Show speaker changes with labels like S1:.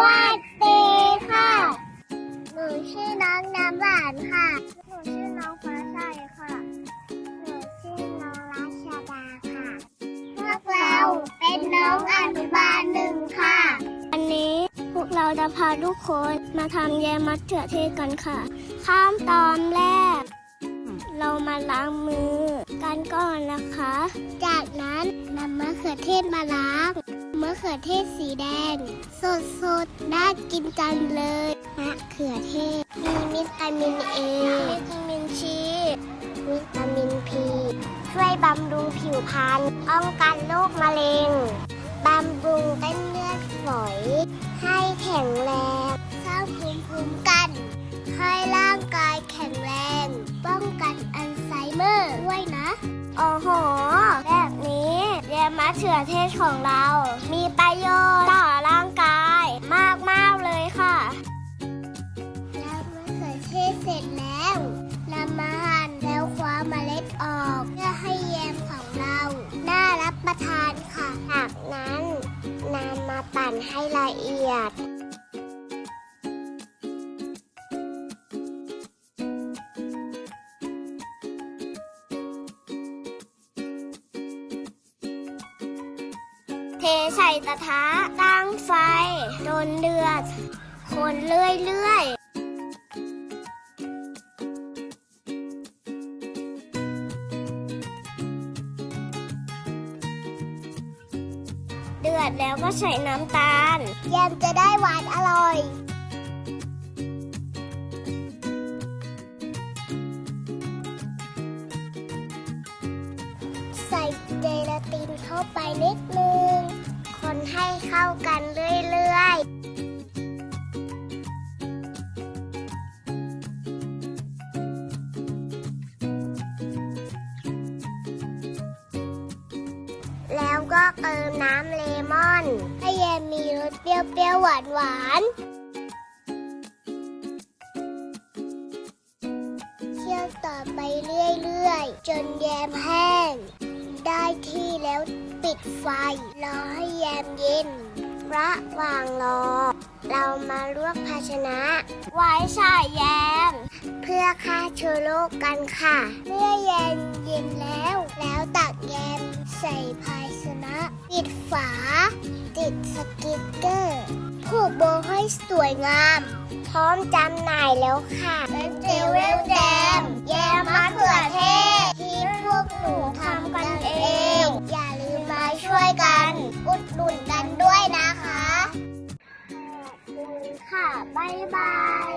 S1: วัสดีค่ะ หนูชื่อน้องน้ำหวานค่ะ หนูชื่อน้องฟ้าใสค่ะ หนูชื่อน้องรัชดาค่ะ พวกเราเป็นน้องอนุบาลหนึ่งค่ะ วันนี้พวกเราจะพาทุกคนมาทำแยมมะเขือเทศกันค่ะ ข้ามตอนแรก เรามาล้างมือกันก่อนนะคะ จากนั้นนำมะเขือเทศมาล้าง มะเขือเทศสีแดง สดสดๆน่ากินจังเลยมะเขือเทศ มีวิตามินเอวิตามินซีวิตามินพีช่วยบำรุงผิวพรรณป้องกันโรคมะเร็งบำรุงเส้นเลือดฝอย ให้แข็งแรงสร้างภูมิคุ้มกัน ให้ร่างกายแข็งแรง ป้องกันอัลไซเมอร์ด้วยนะ โอ้โหะเขือเทศของเรา มีประโยชน์ต่อร่างกายมากๆเลยค่ะแล้วมะเขือเทศเสร็จแล้วนำมาหั่นแล้วคว้าเมล็ดออก เพื่อให้แยมของเรา น่ารับประทานค่ะ จากนั้นนำมาปั่นให้ละเอียด ใส่กระทะตั้งไฟจนเดือด คนเรื่อยๆเดือดแล้วก็ใส่น้ำตาลแยมจะได้หวานอร่อย ใส่เจลาตินเข้าไปนิดนึง เข้ากันเรื่อยๆแล้วก็เติมน้ำเลมอน ให้แยมมีรสเปรี้ยวๆหวานๆเคี่ยวต่อไปเรื่อยๆ จนแยมแห้ง ได้ที่แล้ว ปิดไฟ รอให้แยมเย็น ระหว่างรอ เรามาลวกภาชนะ ไว้ใส่แยม เพื่อฆ่าเชื้อโรคกันค่ะ เมื่อแยมเย็นแล้ว แล้วตักแยมใส่ภาชนะ ปิดฝา ติดสติกเกอร์ผูกโบให้สวยงาม พร้อมจำหน่ายแล้วค่ะเป็นเจเวลแจม หนุนกันด้วยนะคะ ขอบคุณค่ะ บ๊ายบาย